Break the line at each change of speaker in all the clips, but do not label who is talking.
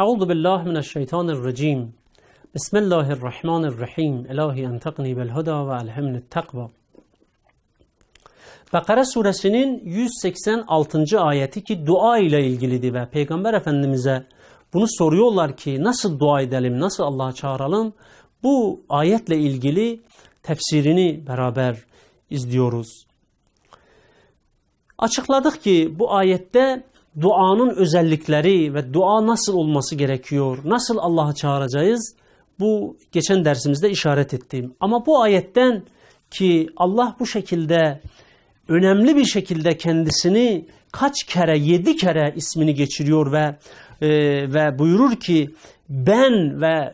أعوذ بالله من الشيطان الرجيم بسم الله الرحمن الرحيم إلهي أنتقني بالهدى وألهمني التقوى Bakara suresinin 186. ayeti ki dua ile ilgilidir ve Peygamber Efendimiz'e bunu soruyorlar ki nasıl dua edelim, nasıl Allah'a çağıralım? Bu ayetle ilgili tefsirini beraber izliyoruz. Açıkladık ki bu ayette duanın özellikleri ve dua nasıl olması gerekiyor, nasıl Allah'a çağıracağız? Bu geçen dersimizde işaret ettim. Ama bu ayetten ki Allah bu şekilde önemli bir şekilde kendisini kaç kere, yedi kere ismini geçiriyor ve e, ve buyurur ki ben ve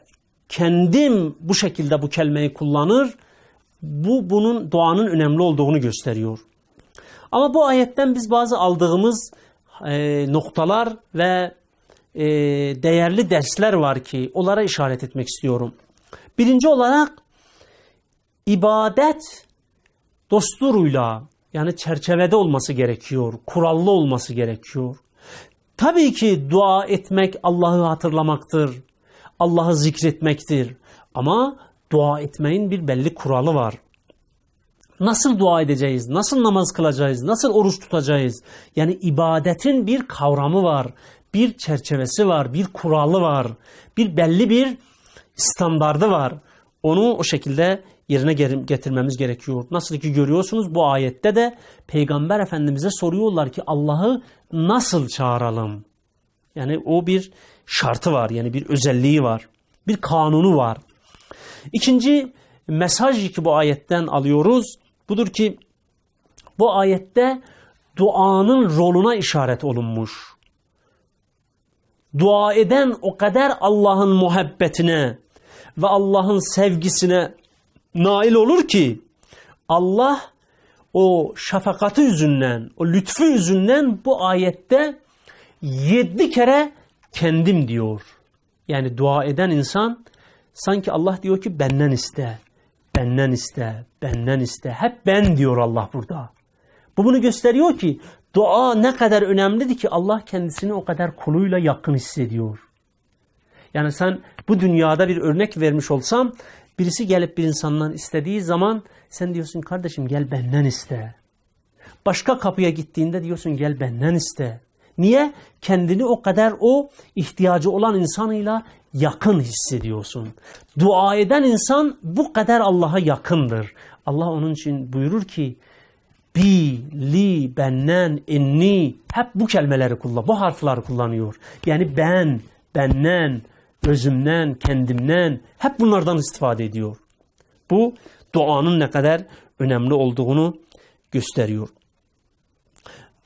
kendim bu şekilde bu kelimeyi kullanır. Bu bunun duanın önemli olduğunu gösteriyor. Ama bu ayetten biz bazı aldığımız e, noktalar ve e, değerli dersler var ki onlara işaret etmek istiyorum. Birinci olarak ibadet dosturuyla yani çerçevede olması gerekiyor, kurallı olması gerekiyor. Tabii ki dua etmek Allah'ı hatırlamaktır, Allah'ı zikretmektir. Ama dua etmeyin bir belli kuralı var. Nasıl dua edeceğiz? Nasıl namaz kılacağız? Nasıl oruç tutacağız? Yani ibadetin bir kavramı var, bir çerçevesi var, bir kuralı var, bir belli bir standardı var. Onu o şekilde yerine getirmemiz gerekiyor. Nasıl ki görüyorsunuz bu ayette de Peygamber Efendimiz'e soruyorlar ki Allah'ı nasıl çağıralım? Yani o bir şartı var, yani bir özelliği var, bir kanunu var. İkinci mesaj ki bu ayetten alıyoruz budur ki bu ayette duanın roluna işaret olunmuş. Dua eden o kadar Allah'ın muhabbetine ve Allah'ın sevgisine nail olur ki Allah o şefakati yüzünden, o lütfu yüzünden bu ayette yedi kere kendim diyor. Yani dua eden insan sanki Allah diyor ki benden iste, benden iste, benden iste. Hep ben diyor Allah burada. Bu bunu gösteriyor ki dua ne kadar önemlidir ki Allah kendisini o kadar kuluyla yakın hissediyor. Yani sen bu dünyada bir örnek vermiş olsam birisi gelip bir insandan istediği zaman sen diyorsun kardeşim gel benden iste. Başka kapıya gittiğinde diyorsun gel benden iste. Niye? Kendini o kadar o ihtiyacı olan insanıyla yakın hissediyorsun. Dua eden insan bu kadar Allah'a yakındır. Allah onun için buyurur ki bi, li, benden, inni hep bu kelimeleri kullan, bu harfleri kullanıyor. Yani ben, benden, özümden, kendimden hep bunlardan istifade ediyor. Bu duanın ne kadar önemli olduğunu gösteriyor.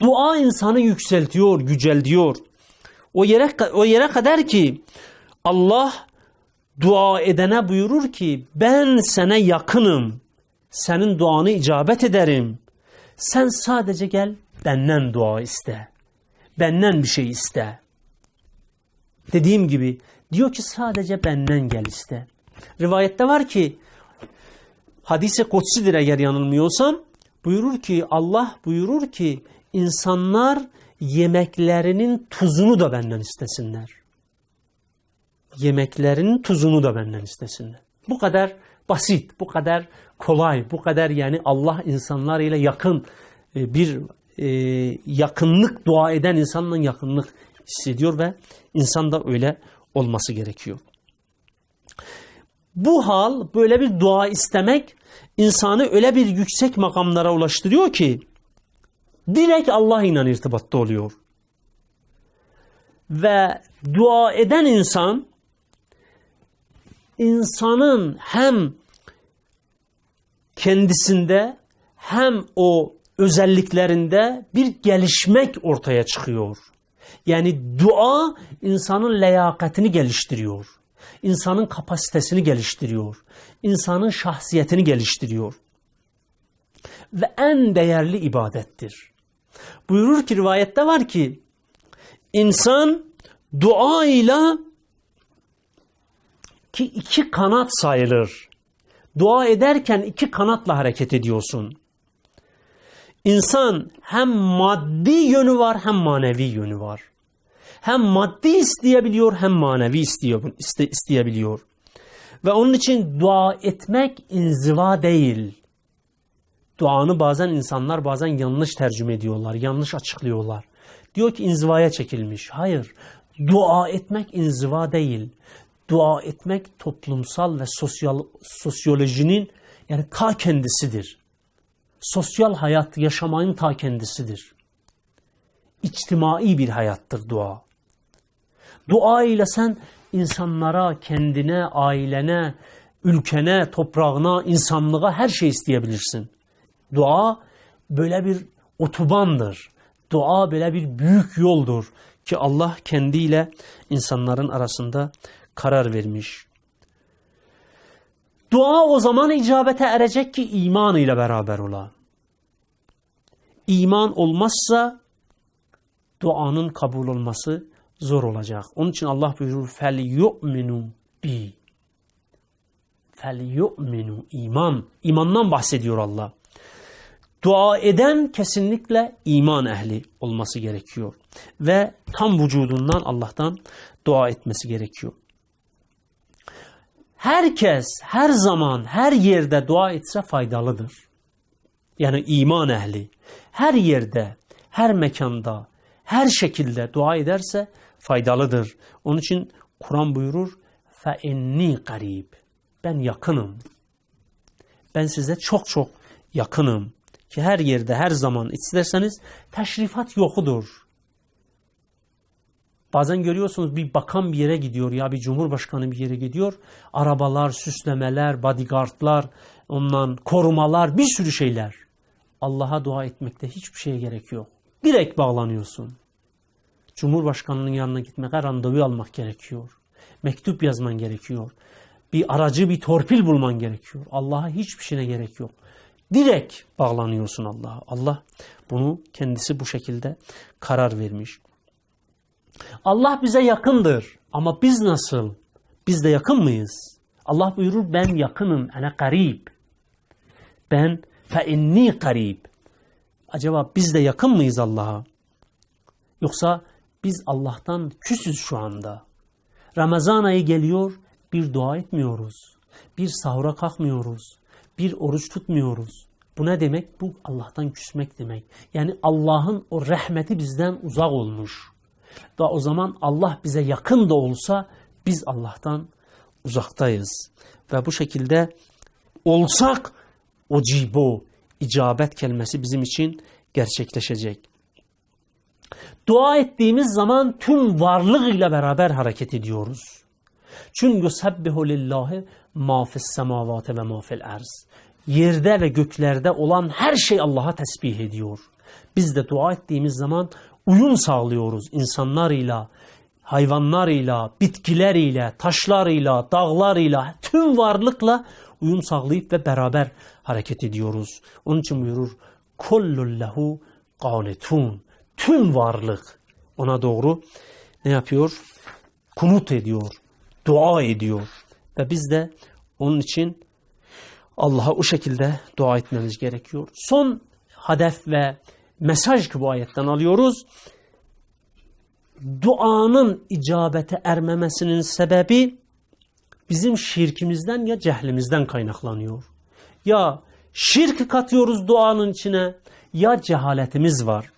Dua insanı yükseltiyor, yüceltiyor. O yere o yere kadar ki Allah dua edene buyurur ki ben sana yakınım. Senin duanı icabet ederim. Sen sadece gel benden dua iste. Benden bir şey iste. Dediğim gibi diyor ki sadece benden gel iste. Rivayette var ki hadise kutsidir eğer yanılmıyorsam buyurur ki Allah buyurur ki insanlar yemeklerinin tuzunu da benden istesinler. Yemeklerinin tuzunu da benden istesinler. Bu kadar basit, bu kadar kolay, bu kadar yani Allah insanlarıyla yakın e, bir e, yakınlık dua eden insanla yakınlık hissediyor ve insan da öyle olması gerekiyor. Bu hal böyle bir dua istemek insanı öyle bir yüksek makamlara ulaştırıyor ki direkt Allah ile irtibatta oluyor. Ve dua eden insan insanın hem kendisinde hem o özelliklerinde bir gelişmek ortaya çıkıyor. Yani dua insanın leyakatini geliştiriyor. İnsanın kapasitesini geliştiriyor. İnsanın şahsiyetini geliştiriyor. Ve en değerli ibadettir. Buyurur ki rivayette var ki insan dua ile ki iki kanat sayılır. Dua ederken iki kanatla hareket ediyorsun. İnsan hem maddi yönü var hem manevi yönü var. hem maddi isteyebiliyor hem manevi istiyor, iste, isteyebiliyor. Ve onun için dua etmek inziva değil. Duanı bazen insanlar bazen yanlış tercüme ediyorlar, yanlış açıklıyorlar. Diyor ki inzivaya çekilmiş. Hayır, dua etmek inziva değil. Dua etmek toplumsal ve sosyal sosyolojinin yani ta kendisidir. Sosyal hayat yaşamanın ta kendisidir. İçtimai bir hayattır dua. Dua ile sen insanlara, kendine, ailene, ülkene, toprağına, insanlığa her şey isteyebilirsin. Dua böyle bir otobandır. Dua böyle bir büyük yoldur ki Allah kendiyle insanların arasında karar vermiş. Dua o zaman icabete erecek ki iman ile beraber ola. İman olmazsa duanın kabul olması zor olacak. Onun için Allah buyurur fel yu'minu bi. Fel yu'minu iman. İmandan bahsediyor Allah. Dua eden kesinlikle iman ehli olması gerekiyor. Ve tam vücudundan Allah'tan dua etmesi gerekiyor. Herkes her zaman her yerde dua etse faydalıdır. Yani iman ehli her yerde, her mekanda, her şekilde dua ederse faydalıdır. Onun için Kur'an buyurur fe inni garib. Ben yakınım. Ben size çok çok yakınım. Ki her yerde her zaman isterseniz teşrifat yokudur. Bazen görüyorsunuz bir bakan bir yere gidiyor ya bir cumhurbaşkanı bir yere gidiyor. Arabalar, süslemeler, bodyguardlar, ondan korumalar bir sürü şeyler. Allah'a dua etmekte hiçbir şeye gerek yok. Direkt bağlanıyorsun. Cumhurbaşkanının yanına gitmeye randevu almak gerekiyor. Mektup yazman gerekiyor. Bir aracı, bir torpil bulman gerekiyor. Allah'a hiçbir şeye gerek yok. Direkt bağlanıyorsun Allah'a. Allah bunu kendisi bu şekilde karar vermiş. Allah bize yakındır. Ama biz nasıl? Biz de yakın mıyız? Allah buyurur ben yakınım. Ene garib. Ben fe inni garib. Acaba biz de yakın mıyız Allah'a? Yoksa biz Allah'tan küsüz şu anda. Ramazan ayı geliyor, bir dua etmiyoruz. Bir sahura kalkmıyoruz. Bir oruç tutmuyoruz. Bu ne demek? Bu Allah'tan küsmek demek. Yani Allah'ın o rahmeti bizden uzak olmuş. Da o zaman Allah bize yakın da olsa biz Allah'tan uzaktayız. Ve bu şekilde olsak o cibo, icabet kelimesi bizim için gerçekleşecek. Dua ettiğimiz zaman tüm varlık ile beraber hareket ediyoruz. Çünkü sebbihu lillahi ma fis semavati ve ma fil arz. Yerde ve göklerde olan her şey Allah'a tesbih ediyor. Biz de dua ettiğimiz zaman uyum sağlıyoruz insanlarıyla, hayvanlarıyla, bitkileriyle, taşlarıyla, dağlarıyla, tüm varlıkla uyum sağlayıp ve beraber hareket ediyoruz. Onun için buyurur, kullun lehu qanitun. Tüm varlık ona doğru ne yapıyor? Kunut ediyor, dua ediyor. Ve biz de onun için Allah'a o şekilde dua etmemiz gerekiyor. Son hedef ve mesaj ki bu ayetten alıyoruz. Duanın icabete ermemesinin sebebi bizim şirkimizden ya cehlimizden kaynaklanıyor. Ya şirk katıyoruz duanın içine ya cehaletimiz var.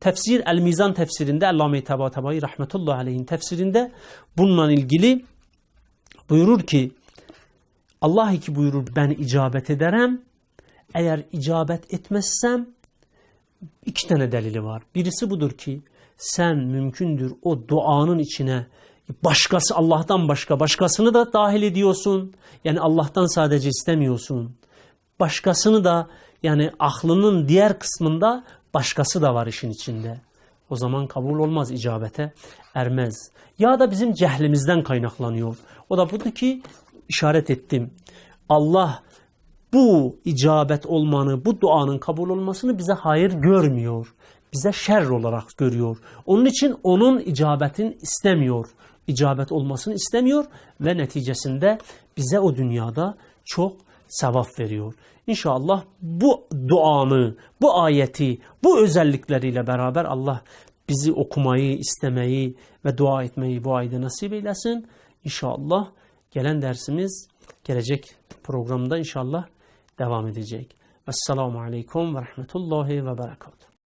Tefsir El-Mizan tefsirinde Allame-i Tabatabai rahmetullahi aleyhin tefsirinde bununla ilgili buyurur ki Allah ki buyurur ben icabet ederim. Eğer icabet etmezsem iki tane delili var. Birisi budur ki sen mümkündür o duanın içine başkası Allah'tan başka başkasını da dahil ediyorsun. Yani Allah'tan sadece istemiyorsun. Başkasını da yani aklının diğer kısmında başkası da var işin içinde. O zaman kabul olmaz icabete ermez. Ya da bizim cehlimizden kaynaklanıyor. O da budur ki işaret ettim. Allah bu icabet olmanı, bu duanın kabul olmasını bize hayır görmüyor. Bize şer olarak görüyor. Onun için onun icabetin istemiyor. İcabet olmasını istemiyor ve neticesinde bize o dünyada çok sevap veriyor. İnşallah bu duanı, bu ayeti, bu özellikleriyle beraber Allah bizi okumayı, istemeyi ve dua etmeyi bu ayda nasip eylesin. İnşallah gelen dersimiz gelecek programda inşallah devam edecek. Esselamu Aleyküm ve Rahmetullahi ve Berekatuhu.